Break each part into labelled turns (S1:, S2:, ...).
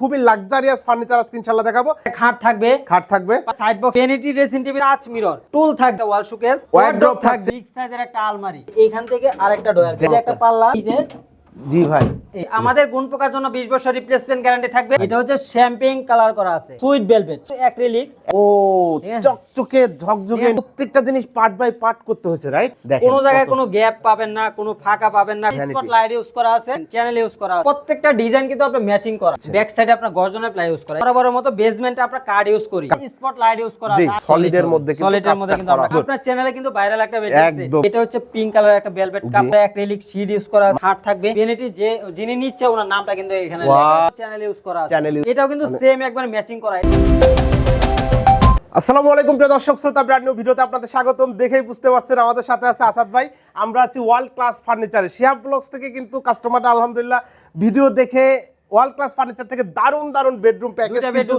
S1: খুবই luxurious furniture আজকে ইনশাআল্লাহ দেখাবো।
S2: খাট থাকবে।
S1: খাট থাকবে।
S2: Side box vanity dressing table touch mirror stool থাকবে ওয়াল শোকেস
S1: Wardrobe থাকবে
S2: বিগ সাইজের একটা আলমারি। এইখান থেকে আরেকটা ডয়ার একটা পাল্লা এই যে
S1: জি ভাই।
S2: আমাদের গুণ পোকার জন্য 20 বছর রিপ্লেসমেন্ট গ্যারান্টি থাকবে। এটা হচ্ছে শ্যাম্পেইন কালার করা আছে। সুইট ভেলভেট অ্যাক্রিলিক
S1: ও চকচকে ঝকঝকে প্রত্যেকটা জিনিস পার্ট বাই পার্ট করতে হচ্ছে রাইট
S2: কোনো জায়গায় কোনো গ্যাপ পাবেন না কোনো ফাঁকা পাবেন না। স্পট লাইট ইউজ করা আছে চ্যানেল ইউজ করা আছে। প্রত্যেকটা ডিজাইন কিন্তু আপনার ম্যাচিং করা
S1: আচ্ছা।
S2: আছে ব্যাক সাইডে আপনার গর্জনের প্লাই ইউজ করা বরাবর মতো বেসমেন্টে আপনার কার্ড ইউজ করি। স্পট লাইট ইউজ করা আছে।
S1: solid এর মধ্যে কিন্তু
S2: সলিড এর মধ্যে কিন্তু আপনার চ্যানেলে কিন্তু ভাইরাল একটা বেড
S1: একদম।
S2: এটা হচ্ছে পিঙ্ক কালার একটা ভেলভেট কাপড় অ্যাক্রিলিক শীট ইউজ করা আছে। হার্ট থাকবে। ভ্যানিটি যে যিনি নিচ্ছে ওনার নামটা কিন্তু এখানে চ্যানেল ইউজ করা আছে। এটাও কিন্তু সেম একবার ম্যাচিং করা
S1: আসসালামু আলাইকুম প্রিয় দর্শক শ্রোতা ব্র্যান্ড নিউ ভিডিওতে আপনাদের স্বাগতম। দেখেই বুঝতে পারছেন আমাদের সাথে আছে আসাদ ভাই। আমরা আছি ওয়ার্ল্ড ক্লাস ফার্নিচারে শিহাব ব্লগস থেকে কিন্তু কাস্টমারটা আলহামদুলিল্লাহ ভিডিও দেখে ওয়ার্ল্ড ক্লাস ফার্নিচার থেকে দারুণ দারুণ বেডরুম প্যাকেজ কিন্তু।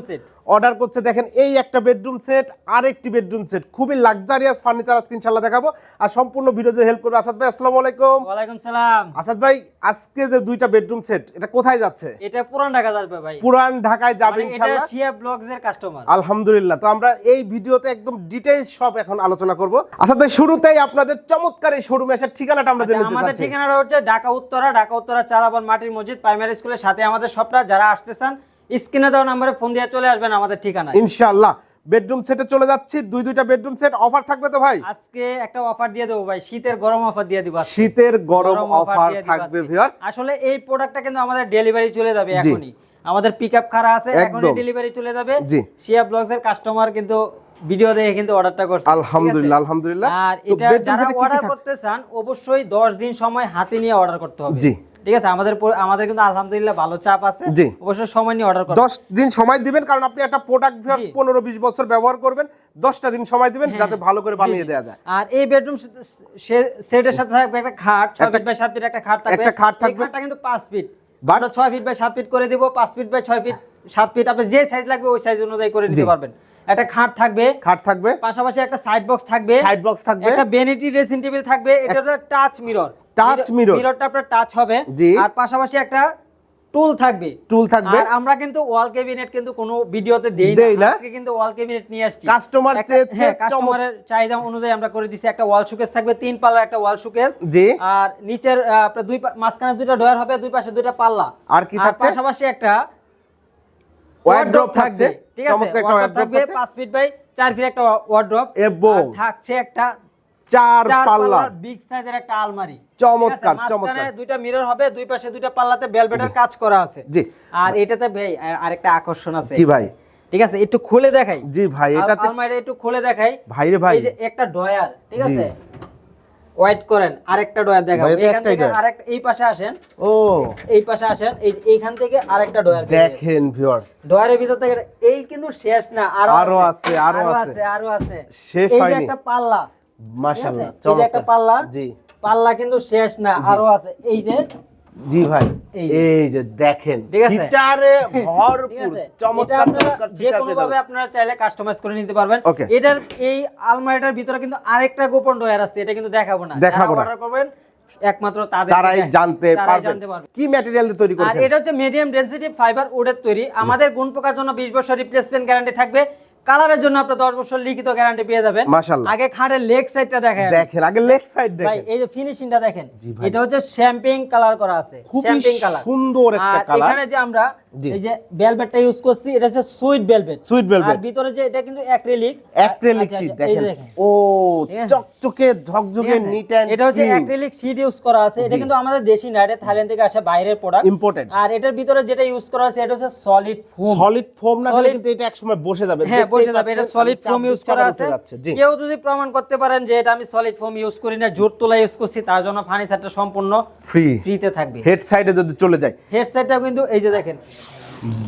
S1: অর্ডার করছে দেখেন এই একটা বেডরুম সেট আর একটি বেডরুম সেট খুবই লাক্সারিয়াস ফার্নিচার আজকে ইনশাআল্লাহ দেখাবো। আর সম্পূর্ণ ভিডিও যে হেল্প করবে আসাদ ভাই আসসালামু আলাইকুম।
S2: ওয়ালাইকুম সালাম।
S1: আসাদ ভাই আজকে যে দুইটা বেডরুম সেট এটা কোথায় যাচ্ছে?
S2: এটা পুরান ঢাকা যাবে ভাই।
S1: পুরান ঢাকায় যাবে
S2: মানে এটা
S1: ইনশাআল্লাহ।
S2: শিয়া ব্লগস এর কাস্টমার
S1: আলহামদুলিল্লাহ। তো আমরা এই ভিডিওতে একদম ডিটেইলস সব এখন আলোচনা করব। আসাদ ভাই শুরুতেই আপনাদের চমৎকার এই শোরুমে আসার ঠিকানাটা আমরা জেনে নিতে
S2: আমাদের ঠিকানাটা হচ্ছে ঢাকা উত্তরা ঢাকা উত্তরা চালাবন মাটির মসজিদ প্রাইমারি স্কুলের সাথে আমাদের সবটা যারা আসতে চান স্ক্রিনে দেওয়া নাম্বারে ফোন দিয়ে চলে আসবেন আমাদের ঠিকানা
S1: ইনশাআল্লাহ। বেডরুম সেটে চলে যাচ্ছি দুই দুইটা বেডরুম সেট অফার থাকবে তো ভাই?
S2: আজকে একটা অফার দিয়ে দেবো ভাই শীতের গরম অফার দিয়ে দিব
S1: শীতের গরম অফার থাকবে ভিউয়ার্স
S2: আসলে এই প্রোডাক্টটা কিন্তু আমাদের ডেলিভারি চলে যাবে। এখনই। আমাদের পিকআপ খারা আছে এখনই ডেলিভারি চলে যাবে।
S1: জি।
S2: শিয়া ব্লগস এর কাস্টমার কিন্তু ভিডিও দেখে কিন্তু অর্ডারটা করছে
S1: আলহামদুলিল্লাহ আলহামদুলিল্লাহ।
S2: আর এটা যারা অর্ডার করতে চান অবশ্যই 10 দিন সময় হাতে নিয়ে অর্ডার করতে হবে।
S1: জি।
S2: ঠিক আছে? আমাদের আমাদের কিন্তু আলহামদুলিল্লাহ ভালো চাপ আছে। অবশ্যই সময় নিয়ে অর্ডার করতে
S1: দশ দিন সময় দিবেন কারণ আপনি একটা প্রোডাক্ট
S2: জি। হ্যাঁ।
S1: পনেরো বিশ বছর ব্যবহার করবেন দশটা দিন সময় দিবেন যাতে ভালো করে বানিয়ে দেওয়া যায়।
S2: আর এই বেডরুম সেটের সাথে থাকবে একটা খাট 6
S1: একটা-
S2: ফিট বাই 7 ফিট একটা খাট থাকবে।
S1: একটা খাট থাকবে।
S2: খাটটা কিন্তু 5 ফিট আমরা 6 ফিট বাই সাত ফিট করে দিব পাঁচ ফিট বাই ছয় ফিট সাত ফিট আপনি যে সাইজ লাগবে ওই সাইজ অনুযায়ী করে নিতে পারবেন। একটা খাট থাকবে
S1: খাট থাকবে।
S2: পাশাপাশি একটা সাইড বক্স থাকবে
S1: সাইড বক্স থাকবে।
S2: একটা ভ্যানিটি ড্রেসিং টেবিল থাকবে এটা টাচ মিরর
S1: টাচ মিরর
S2: মিররটা আপনার টাচ হবে। আর পাশাপাশি একটা টুল থাকবে।
S1: টুল থাকবে।
S2: আর আমরা কিন্তু ওয়াল ক্যাবিনেট কিন্তু কোনো ভিডিওতে দেই
S1: না।
S2: আজকে কিন্তু ওয়াল ক্যাবিনেট নিয়ে আসছি। একটা-
S1: চেয়েছে,
S2: কাস্টমারের চাহিদা অনুযায়ী আমরা করে দিছি। একটা ওয়াল শোকেস থাকবে তিন পাল্লার একটা ওয়াল শোকেস
S1: জি।
S2: আর নিচের আপনার দুই মাঝখানে দুইটা ডয়ার হবে দুই পাশে দুইটা পাল্লা।
S1: আর কি থাকছে?
S2: পাশাপাশি একটা
S1: ওয়ার্ড্রপ থাকছে।
S2: ঠিক আছে?
S1: ওয়ার্ড্রপ
S2: থাকবে 5 ফিট বাই 4 ফিট একটা ওয়ার্ড্রপ
S1: এবং
S2: থাকছে একটা
S1: চার পাল্লা
S2: বিগ সাইজের একটা আলমারি।
S1: চমৎকার? চমৎকার।
S2: দুইটা মিরর হবে দুই পাশে দুইটা পাল্লাতে বেলভেটের কাজ করা আছে।
S1: জি।
S2: আর এটাতে ভাই আরেকটা আকর্ষণ আছে।
S1: জি ভাই।
S2: ঠিক আছে? একটু খুলে দেখাই।
S1: জি ভাই এটাতে
S2: আলমারিটা একটু খুলে দেখাই।
S1: ভাই রে ভাই।
S2: এই যে একটা ডয়ার ঠিক আছে? ওয়াইট করেন আরেকটা ডয়ার দেখাবো। এখান থেকে আরেকটা এই পাশে আসেন।
S1: ও।
S2: এই পাশে আসেন এই এইখান থেকে আরেকটা ডয়ার
S1: দেখেন ভিউয়ার্স
S2: ডয়ারের ভিতর থেকে এই কিন্তু শেষ না আরও
S1: আরও আছে, আরও আছে।
S2: আরও আছে।
S1: শেষ
S2: এই যে একটা পাল্লা।
S1: মাশাআল্লাহ
S2: ঠিক এই যে একটা পাল্লা
S1: জি।
S2: পাল্লা কিন্তু শেষ না আরও আছে। এই যে
S1: জি ভাই
S2: এই যে।
S1: দেখেন
S2: ঠিক আছে?
S1: ফিচারে ভরপুর চমৎকার চমৎকার
S2: যে কোনো ভাবে আপনারা চাইলে কাস্টমাইজ করে নিতে পারবেন। এটার এই আলমারিটার ভিতরে কিন্তু আরেকটা গোপন ডয়ার আছে এটা কিন্তু দেখাবো না।
S1: দেখাবো না।
S2: করবেন একমাত্র তাদের
S1: তারাই জানতে পারবেন
S2: পারবে
S1: কি ম্যাটেরিয়াল দিয়ে তৈরি
S2: আর এটা হচ্ছে মিডিয়াম ডেনসিটি ফাইবার উডের তৈরি। আমাদের গুণ পোকার জন্য 20 বছর রিপ্লেসমেন্ট গ্যারান্টি থাকবে। কালারের জন্য আপনি 10 বছর লিখিত গ্যারান্টি পেয়ে যাবেন।
S1: মাশাআল্লাহ।
S2: আগে খাটের লেগ সাইডটা দেখেন।
S1: দেখেন আগে লেগ সাইড
S2: ভাই
S1: দেখেন।
S2: এই যে ফিনিশিংটা দেখেন। এটা হচ্ছে শ্যাম্পিং কালার করা আছে। শ্যাম্পিং কালার
S1: সুন্দর একটা কালার
S2: এখানে যে আমরা। এই যে ভেলভেটটা ইউজ করছি এটা হচ্ছে সুইট ভেলভেট
S1: Sweet velvet।
S2: আর ভিতরে যে এটা কিন্তু অ্যাক্রিলিক
S1: অ্যাক্রিলিক শীট দেখেন। ও চকচকে ঝকঝকে নিট এন্ড
S2: এটা হচ্ছে অ্যাক্রিলিক শীট ইউজ করা আছে। এটা কিন্তু আমাদের দেশি না এটা থাইল্যান্ড থেকে আসে বাইরের প্রোডাক্ট
S1: ইম্পোর্টেড
S2: আর এটার ভিতরে যেটা ইউজ করা আছে এটা হচ্ছে সলিড ফোম
S1: সলিড ফোম না
S2: Solid-
S1: কিন্তু এটা একসময় বসে যাবে।
S2: হ্যাঁ বসে যাবে। এটা সলিড ফোম ইউজ করা আছে। কেউ যদি প্রমাণ করতে পারেন যে এটা আমি সলিড ফোম ইউজ করি না জোর তোলা ইউজ করছি তার জন্য ফার্নিচারটা সম্পূর্ণ
S1: ফ্রি
S2: ফ্রিতে থাকবে।
S1: হেড সাইডে যদি চলে যায়।
S2: হেডসেটটাও কিন্তু এই যে দেখেন।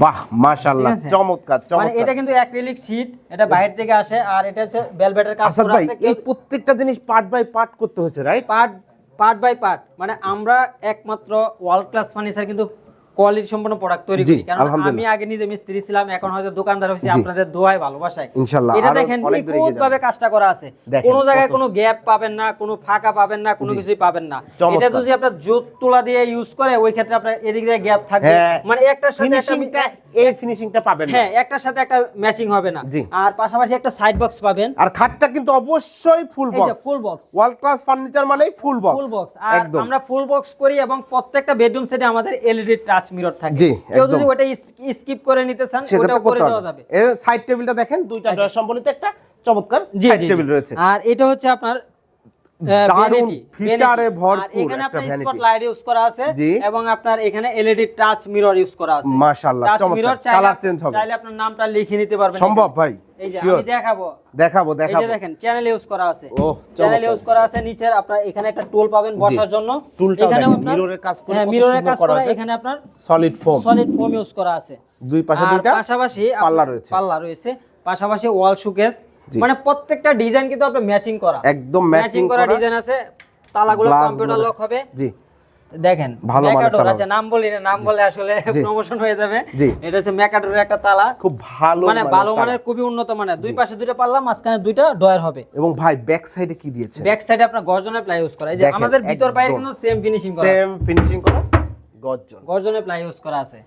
S1: বাহ মাশাআল্লাহ চমৎকার
S2: মানে
S1: চমৎকার।
S2: এটা কিন্তু অ্যাক্রিলিক শীট এটা বাইরে থেকে আসে আর এটা হচ্ছে ভেলভেটের কাজ করা
S1: ভাই এই প্রত্যেকটা জিনিস পার্ট বাই পার্ট করতে হচ্ছে right
S2: part part by part মানে আমরা একমাত্র ওয়ার্ল্ড ক্লাস ফার্নিচার কিন্তু কোয়ালিটি সম্পন্ন প্রোডাক্ট তৈরি করি। কারণ আমি আগে নিজে মিস্ত্রি ছিলাম এখন হয়তো দোকানদার হয়েছি আপনাদের দোয়ায় ভালোবাসায়।
S1: ইনশাল্লাহ,
S2: এটা দেখেন নিখুঁত ভাবে কাজটা করা আছে। কোনো জায়গায় কোনো গ্যাপ পাবেন না কোনো ফাঁকা পাবেন না কোনো কিছুই পাবেন না। এটা যদি আপনার জুত তোলা দিয়ে ইউজ করে ওই ক্ষেত্রে আপনার এদিক দিয়ে গ্যাপ থাকবে
S1: হ্যাঁ
S2: মানে একটার সাথে একটা
S1: ফিনিশিংটা এই ফিনিশিংটা পাবেন না।
S2: হ্যাঁ একটার সাথে একটা ম্যাচিং হবে না। আর পাশাপাশি একটা সাইড বক্স পাবেন।
S1: আর খাটটা কিন্তু অবশ্যই full box
S2: full box
S1: world class furniture মানেই ফুল বক্স
S2: ফুল বক্স আর আমরা ফুল বক্স করি এবং প্রত্যেকটা বেডরুম সেটে আমাদের এলইডি টাচ মিরর থাকে।
S1: জি,
S2: কেউ যদি ওটা স্কিপ করে নিতে চান
S1: তো
S2: করে দেওয়া যাবে।
S1: এর সাইড টেবিলটা দেখেন দুইটা ড্রয়ার সম্বলিত একটা চমৎকার সাইড টেবিল রয়েছে।
S2: আর এটা হচ্ছে আপনার
S1: feature এ ভরপুর একটা।
S2: স্পট লাইট ইউজ করা আছে এবং আপনার এখানে এলইডি টাচ মিরর ইউজ করা আছে।
S1: মাশাআল্লাহ, চমৎকার। Colour change হবে।
S2: চাইলে আপনার নামটা লিখে নিতে পারবেন।
S1: সম্ভব ভাই।
S2: এই যে আমি দেখাবো।
S1: দেখাবো
S2: এই যে দেখেন চ্যানেল ইউজ করা আছে।
S1: ওহ,
S2: চ্যানেল ইউজ করা আছে নিচের আপনার এখানে একটা টুল পাবেন বসার জন্য।
S1: টুলটাও
S2: এখানেও
S1: দেখেন,
S2: আপনার-
S1: mirror-এর কাজ করে
S2: হ্যাঁ মিররের কাজ
S1: করা
S2: করা এখানে আপনার
S1: solid foam
S2: solid foam use করা আছে।
S1: দুই পাশে দুইটা?
S2: পাশাপাশি
S1: পাল্লা রয়েছে।
S2: পাল্লা রয়েছে। পাশাপাশি ওয়াল শুকেস মানে প্রত্যেকটা ডিজাইন কিন্তু আপনার ম্যাচিং করা।
S1: একদম
S2: ম্যাচিং করা ডিজাইন আছে। তালাগুলো কম্পিউটার লক হবে।
S1: জি।
S2: দেখেন
S1: ভালো মানের
S2: আছে নাম বলি না নাম বলে আসলে প্রমোশন হয়ে যাবে। এটা হচ্ছে ম্যাকাডোরের একটা তালা।
S1: খুব ভালো
S2: মানে ভালো। মানের খুবই উন্নত মানের। দুই পাশে দুইটা পাল্লা মাঝখানে দুইটা ডয়ার হবে।
S1: এবং ভাই ব্যাক সাইডে কি দিয়েছে?
S2: ব্যাক সাইডে আপনার গর্জনের প্লাই ইউজ করা। এই যে আমাদের ভিতর বাইরে কিন্তু সেম ফিনিশিং করা।
S1: সেম ফিনিশিং করা গর্জন।
S2: প্লাই ইউজ করা আছে।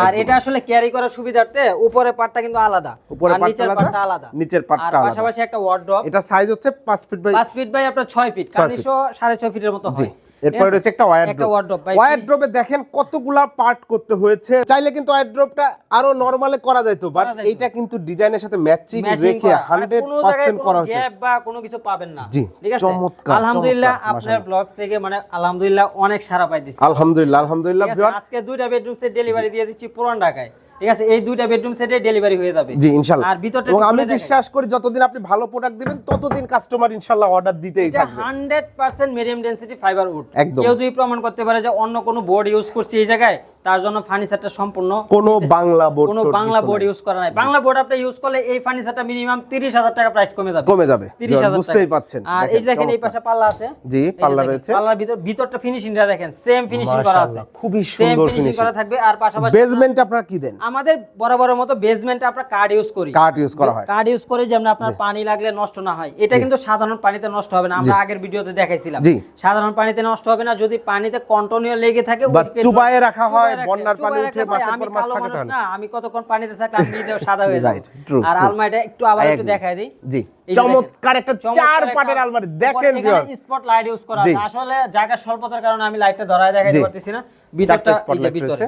S2: আর এটা আসলে ক্যারি করার সুবিধার্থে উপরের পার্টটা কিন্তু আলাদা।
S1: উপরের
S2: আর নিচের
S1: আলাদা,
S2: পার্টটা আলাদা।
S1: নিচের পার্টটা
S2: আর
S1: আলাদা।
S2: পাশাপাশি একটা ওয়ার্ড্রপ
S1: এটা সাইজ হচ্ছে 5 ফিট বাই
S2: পাঁচ ফিট বাই আপনার ছয় ফিট
S1: ছয় feet।
S2: কার্নিশও সাড়ে ছয় ফিটের মতো হয়।
S1: এরপরে রয়েছে একটা
S2: একটা
S1: ওয়ারড্রপ
S2: ওয়ারড্রপে
S1: দেখেন কতগুলা পার্ট করতে হয়েছে। চাইলে কিন্তু ওয়ারড্রপটা আরও নরমালে করা যেত বাট এইটা কিন্তু ডিজাইনের সাথে ম্যাচিং রেখে
S2: করা। মানে কোনো জায়গায়
S1: 100% করা হয়েছে
S2: গ্যাপ বা কোনো কিছু পাবেন না।
S1: জি, চমৎকার,
S2: আলহামদুলিল্লাহ আপনার থেকে মানে আলহামদুলিল্লাহ অনেক সারা পাইতেছি।
S1: আলহামদুলিল্লাহ আলহামদুলিল্লাহ
S2: আজকে দুইটা বেডরুম সেট ডেলিভারি দিয়ে দিচ্ছি পুরান ঢাকায়। ঠিক আছে এই দুইটা বেডরুম সেটে ডেলিভারি হয়ে যাবে।
S1: জি ইনশাআল্লাহ।
S2: আর ভিতরটা
S1: এবং আমি বিশ্বাস করি যতদিন আপনি ভালো প্রোডাক্ট দিবেন ততদিন কাস্টমার ইনশাআল্লাহ অর্ডার দিতেই থাকবে।
S2: Hundred percent medium density fibre wood
S1: একদম।
S2: কেউ যদি প্রমাণ করতে পারে যে অন্য কোনো বোর্ড ইউজ করছে এই জায়গায় তার জন্য ফার্নিচারটা সম্পূর্ণ
S1: কোনো বাংলা বোর্ড
S2: কোনো বাংলা বোর্ড ইউজ করা নাই। বাংলা বোর্ড আপনি ইউজ করলে এই ফার্নিচারটা মিনিমাম তিরিশ হাজার টাকা প্রাইস কমে যাবে।
S1: কমে যাবে।
S2: তিরিশ হাজার
S1: বুঝতেই পাচ্ছেন।
S2: আর এই দেখেন এই পাশে পাল্লা আছে।
S1: জি, পাল্লা রয়েছে।
S2: পাল্লার ভিতর ভিতরটা ফিনিশিংটা দেখেন সেম ফিনিশিং করা আছে।
S1: খুবই সুন্দর
S2: ফিনিশিং করা থাকবে আর পাশাপাশি
S1: বেসমেন্ট আপনারা কি দেন?
S2: আমাদের বরাবরের মতো বেসমেন্টে আমরা কার্ড ইউজ করি।
S1: কার্ড ইউজ করা হয়।
S2: কার্ড ইউজ করে যেমন আপনার পানি লাগলে নষ্ট না হয়। এটা কিন্তু সাধারণ পানিতে নষ্ট হবে না আমরা আগের ভিডিওতে দেখাইছিলাম।
S1: জি।
S2: সাধারণ পানিতে নষ্ট হবে না যদি পানিতে কন্টিনিউ লেগে থাকে
S1: বা চুবায়ে রাখা হয়, বন্যার পানি উঠে মাসের পর মাস থাকে তাহলে।
S2: না আমি কতক্ষণ পানিতে থাকলে আমি নিজেও সাদা হয়ে
S1: true,
S2: আর আলমারিটা একটু আবার একটু দিই।
S1: জি। চমৎকার একটা চার পাটের আলমারি। দেখেন ভিউয়ার্স
S2: স্পট লাইট ইউজ করা আছে। আসলে জায়গার স্বল্পতার কারণে আমি লাইটটা ধরায় দেখাইতে পারতেছি না। ভিতরটা এই যে ভিতরে।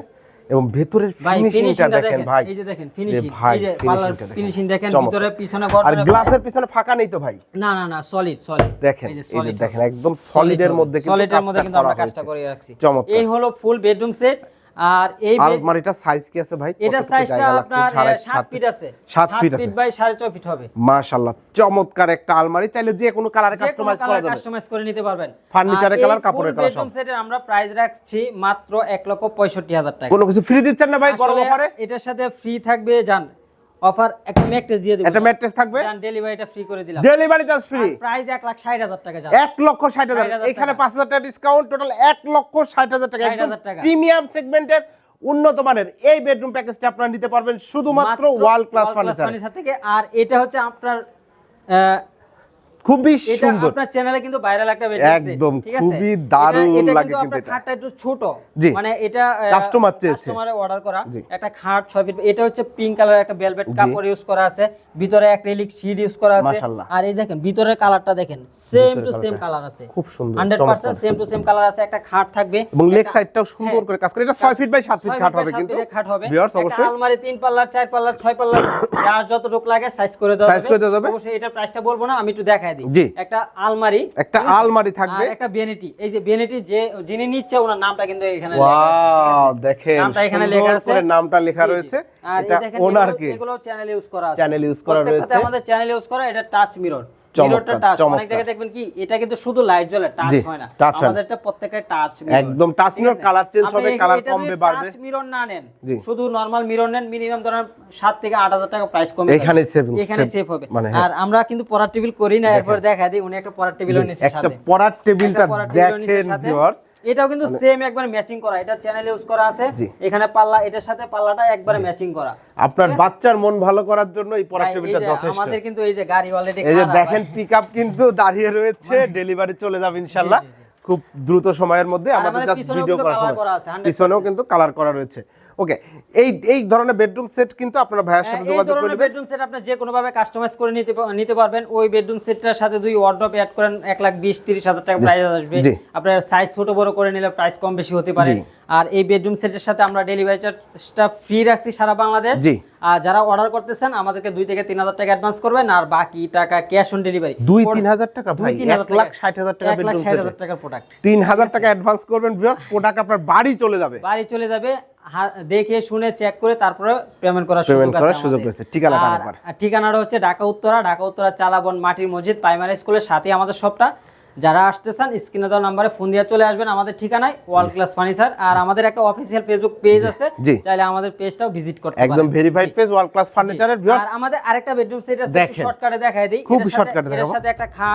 S1: এবং ভেতরের ফিনিশিংটা দেখেন ভাই।
S2: এই যে দেখেন ফিনিশিং এই যে পার্লার। ফিনিশিং দেখেন। ভিতরে পিছনে
S1: আর গ্লাসের পিছনে ফাঁকা নেই তো ভাই?
S2: না না না সলিড সলিড
S1: দেখেন এই যে দেখেন একদম সলিডের মধ্যে কিন্তু
S2: সলিডের মধ্যে কিন্তু আমরা কাজটা করে রাখছি।
S1: চমৎকার।
S2: এই হলো ফুল বেডরুম সেট আর এই
S1: সাইজ কি আছে ভাই?
S2: এটা সাইজটা? আপনার
S1: সাড়ে
S2: আহ, ফিট আছে।
S1: 7 ফিট আছে।
S2: বাই সাড়ে ছয় ফিট হবে।
S1: মাশাআল্লাহ চমৎকার একটা আলমারি। চাইলে যে কোনো কালারে কাস্টমাইজ করা যাবে।
S2: কাস্টমাইজ করে নিতে পারবেন।
S1: ফার্নিচারের কালার কাপড়ের কালার সব।
S2: সেটের আমরা প্রাইস রাখছি মাত্র এক লক্ষ পঁয়ষট্টি হাজার টাকা।
S1: কোনো কিছু ফ্রি দিচ্ছেন না ভাই গরম অফারে?
S2: এটার সাথে ফ্রি থাকবে জান অফার একটা ম্যাট্রেস দিয়ে দেবো।
S1: একটা ম্যাট্রেস থাকবে?
S2: জান ডেলিভারিটা ফ্রি করে দিলাম।
S1: ডেলিভারি চার্জ ফ্রি
S2: প্রাইস এক লাখ ষাট হাজার টাকা যাবে।
S1: এক লক্ষ ষাট হাজার।
S2: 60,000
S1: এখানে
S2: টাকা।
S1: পাঁচ হাজার টাকা ডিসকাউন্ট টোটাল এক লক্ষ ষাট হাজার টাকা।
S2: 60,000
S1: একদম
S2: টাকা।
S1: প্রিমিয়াম সেগমেন্টের উন্নত মানের। এই বেডরুম প্যাকেজটা আপনারা নিতে পারবেন শুধুমাত্র ওয়ার্ল্ড ক্লাস ফার্নিচার
S2: থেকে। আর এটা হচ্ছে আপনার
S1: খুবই সুন্দর।
S2: আপনার চ্যানেলে কিন্তু ভাইরাল একটা বেড
S1: একদম, খুবই দারুণ লাগে কিন্তু এটা।
S2: খাটটা একটু ছোট। মানে এটা
S1: Customer চেয়েছে।
S2: কাস্টমারে অর্ডার করা। একটা খাট 6 ফিট এটা হচ্ছে পিঙ্ক কালার একটা ভেলভেট কাপড় ইউজ করা আছে। ভিতরে অ্যাক্রিলিক শীট ইউজ করা আছে। আর এই দেখেন কালারটা দেখেন। সেম টু সেম কালার আছে।
S1: খুব সুন্দর,
S2: 100% সেম টু সেম কালার আছে। একটা খাট থাকবে।
S1: এবং লেগ সাইডটাও সুন্দর
S2: হ্যাঁ।
S1: করে কাজ করে। এটা 6 ফিট বাই 7 ফিট খাট হবে কিন্তু।
S2: খাট হবে।
S1: ভিউয়ার্স অবশ্যই।
S2: আলমারি তিন পাল্লার চার পাল্লার ছয় পাল্লার যার যতটুকু লাগে সাইজ করে দেওয়া
S1: Size করে দেওয়া।
S2: অবশ্যই এটার প্রাইসটা বলব না আমি একটু দেখাই দিই
S1: জি।
S2: একটা আলমারি।
S1: একটা আলমারি থাকবে।
S2: একটা বেনিটি এই যে বেনিটি যে যিনি নিচ্ছে ওনার নামটা কিন্তু এখানে লেখা আছে?
S1: দেখেন
S2: নামটা এখানে লেখা আছে।
S1: নামটা লেখা
S2: জি, জি।
S1: রয়েছে। এটা ওনার
S2: এগুলো- এগুলো চ্যানেল ইউজ করা আছে।
S1: Channel use করা রয়েছে।
S2: আমাদের চ্যানেল ইউজ করা এটা টাচ মিরর অনেক জায়গায় দেখবেন কি এটা কিন্তু শুধু লাইট জ্বলে টাচ হয় না।
S1: touch না।
S2: আমাদের এটা প্রত্যেকটা টাচ
S1: একদম touch mirror, colour change হবে, colour কমবে, বাড়বে।
S2: মিরর না নেন শুধু নরমাল মিরর নেন মিনিমাম ধরেন 7 থেকে 8000 টাকা প্রাইস কমবে
S1: এখানে
S2: সেভ হবে।
S1: মানে হ্যাঁ।
S2: আর আমরা কিন্তু পড়ার টেবিল করি না এরপর দেখা দিই উনি একটা পড়ার টেবিল নিচ্ছে সাথে।
S1: পড়ার টেবিলটা
S2: একটা পড়ার টেবিলও
S1: দেখেন। ভিউয়ার্স
S2: এটাও কিন্তু সেম একবার ম্যাচিং করা। এটা চ্যানেল ইউজ করা আছে।
S1: মানে-
S2: এখানে পাল্লা এটার সাথে পাল্লাটা একবার ম্যাচিং করা।
S1: আপনার বাচ্চার মন ভালো করার জন্য এই
S2: প্রোডাক্টটা
S1: যথেষ্ট।
S2: আমাদের কিন্তু এই যে গাড়ি অলরেডি
S1: এই যে দেখেন পিকআপ কিন্তু দাঁড়িয়ে রয়েছে ডেলিভারি চলে যাবে ইনশাআল্লাহ। খুব দ্রুত সময়ের মধ্যে আমাদের জাস্ট ভিডিও
S2: colour
S1: সময়।
S2: করা আছে,
S1: পিছনেও কিন্তু কালার করা রয়েছে। ওকে এই এই ধরনের বেডরুম সেট কিন্তু আপনারা ভাইয়ের সাথে
S2: হ্যাঁ,
S1: যোগাযোগ করে নেবেন
S2: বেডরুম সেট আপনি যে কোনো ভাবে কাস্টমাইজ করে নিতে নিতে পারবেন ওই বেডরুম সেটটার সাথে দুই ওয়ার্ড্রপ অ্যাড করেন এক লাখ বিশ তিরিশ হাজার টাকা প্রাইস আসবে। আপনার সাইজ ছোট বড় করে নিলে প্রাইস কম বেশি হতে পারে। আর এই বেডরুম সেটের সাথে আমরা ডেলিভারি চার্জটা ফ্রি রাখছি সারা বাংলাদেশ।
S1: জি।
S2: আর যারা অর্ডার করতেছেন আমাদেরকে দুই থেকে তিন হাজার টাকা অ্যাডভান্স করবেন আর বাকি টাকা ক্যাশ অন ডেলিভারি
S1: দুই তিন হাজার টাকা ভাই এক লাখ ষাট হাজার টাকা
S2: এক লাখ
S1: বেডরুম সেট
S2: হাজার টাকার প্রোডাক্ট
S1: তিন হাজার টাকা অ্যাডভান্স করবেন ভিউয়ার্স প্রোডাক্ট আপনার বাড়ি চলে যাবে।
S2: বাড়ি চলে যাবে। দেখে শুনে চেক করে তারপরে পেমেন্ট করার সুযোগ আছে
S1: করার সুযোগ
S2: আছে
S1: রয়েছে। ঠিকানাটা
S2: আর- ঠিকানাটা হচ্ছে ঢাকা উত্তরা। ঢাকা উত্তরা চালাবন মাটির মসজিদ প্রাইমারি স্কুলের সাথে আমাদের শপটা যারা আসতে চান স্ক্রিনে দেওয়া নাম্বারে ফোন দিয়ে চলে আসবেন। আমাদের ঠিকানায় ওয়ার্ল্ড ক্লাস ফার্নিচার আর আমাদের একটা অফিসিয়াল ফেসবুক পেজ আছে চাইলে আমাদের পেজটাও ভিজিট করতে পারেন।
S1: একদম ভেরিফাইড পেজ ওয়ার্ল্ড ক্লাস ফার্নিচারের ভিউয়ার্স
S2: আর আমাদের আরেকটা বেডরুম সেট আছে। শর্টকাটে দেখাই দেই।
S1: খুব
S2: এটার
S1: দেখাবো।
S2: সাথে একটা খা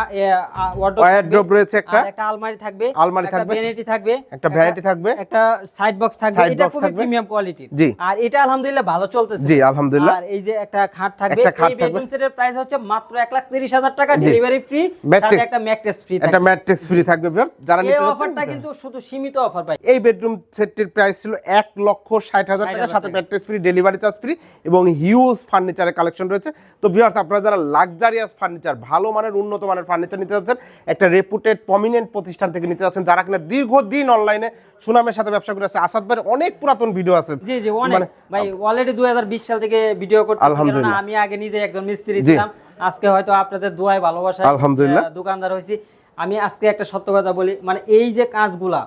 S2: ওয়ার্ডরোব
S1: রয়েছে একটা।
S2: একটা আলমারি থাকবে।
S1: আলমারি
S2: একটা
S1: থাকবে।
S2: ভ্যানিটি থাকবে।
S1: একটা vanity থাকবে।
S2: একটা সাইড বক্স থাকবে। এটা
S1: থাকবে।
S2: প্রিমিয়াম কোয়ালিটির
S1: জি।
S2: আর এটা আলহামদুলিল্লাহ ভালো চলতেছে।
S1: জি, আলহামদুলিল্লাহ।
S2: আর এই যে একটা খাট থাকবে এই। বেডরুম সেটের প্রাইস হচ্ছে মাত্র 1 লাখ 30 হাজার টাকা ডেলিভারি ফ্রি সাথে একটা ম্যাট্রেস ফ্রি
S1: একটা ম্যাট্রেস ফ্রি থাকবে ভিউয়ার্স যারা নিতে যাচ্ছেন
S2: অফারটা কিন্তু শুধু সীমিত অফার পাই।
S1: এই বেডরুম সেটটির প্রাইস ছিল এক লক্ষ ষাট হাজার টাকা সাথে mattress free delivery charge free এবং হিউজ ফার্নিচারের কালেকশন রয়েছে। তো ভিউয়ার্স আপনারা যারা লাক্সারিয়াস ফার্নিচার ভালো মানের উন্নত মানের ফার্নিচার নিতে যাচ্ছেন একটা রেপুটেড প্রমিনেন্ট প্রতিষ্ঠান থেকে নিতে যাচ্ছেন যারা কিনা দীর্ঘদিন অনলাইনে সুনামের সাথে ব্যবসা করে আছে আসাদ ভাইয়ের অনেক পুরাতন ভিডিও আছে।
S2: জি জি অনেক।
S1: মানে
S2: ভাই অলরেডি 2020 সাল থেকে ভিডিও করতেছি
S1: আলহামদুলিল্লাহ।
S2: আমি আগে নিজে একজন মিস্ত্রি ছিলাম। আজকে হয়তো আপনাদের দোয়ায় ভালোবাসা
S1: আলহামদুলিল্লাহ।
S2: দোকানদার হয়েছি। আমি আজকে একটা সত্য কথা বলি মানে এই যে কাজগুলা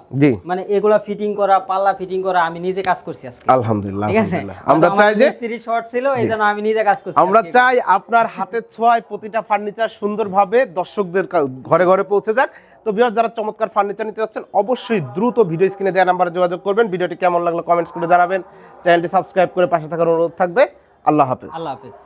S2: মানে এগুলা ফিটিং করা পাল্লা ফিটিং করা আমি নিজে কাজ করছি আজকে।
S1: আলহামদুলিল্লাহ
S2: ঠিক আছে?
S1: আমরা চাই যে
S2: মিস্ত্রি শর্ট ছিল এই জন্য আমি নিজে কাজ করছি
S1: আমরা চাই আপনার হাতের ছোঁয়ায় প্রতিটা ফার্নিচার সুন্দরভাবে দর্শকদের ঘরে ঘরে পৌঁছে যাক। তো বিহার যারা চমৎকার ফার্নিচার নিতে যাচ্ছেন অবশ্যই দ্রুত ভিডিও স্ক্রিনে দেওয়া নাম্বারে যোগাযোগ করবেন। ভিডিওটি কেমন লাগল কমেন্টস করে জানাবেন। চ্যানেলটি সাবস্ক্রাইব করে পাশে থাকার অনুরোধ থাকবে। আল্লাহ হাফেজ।
S2: আল্লাহ হাফেজ।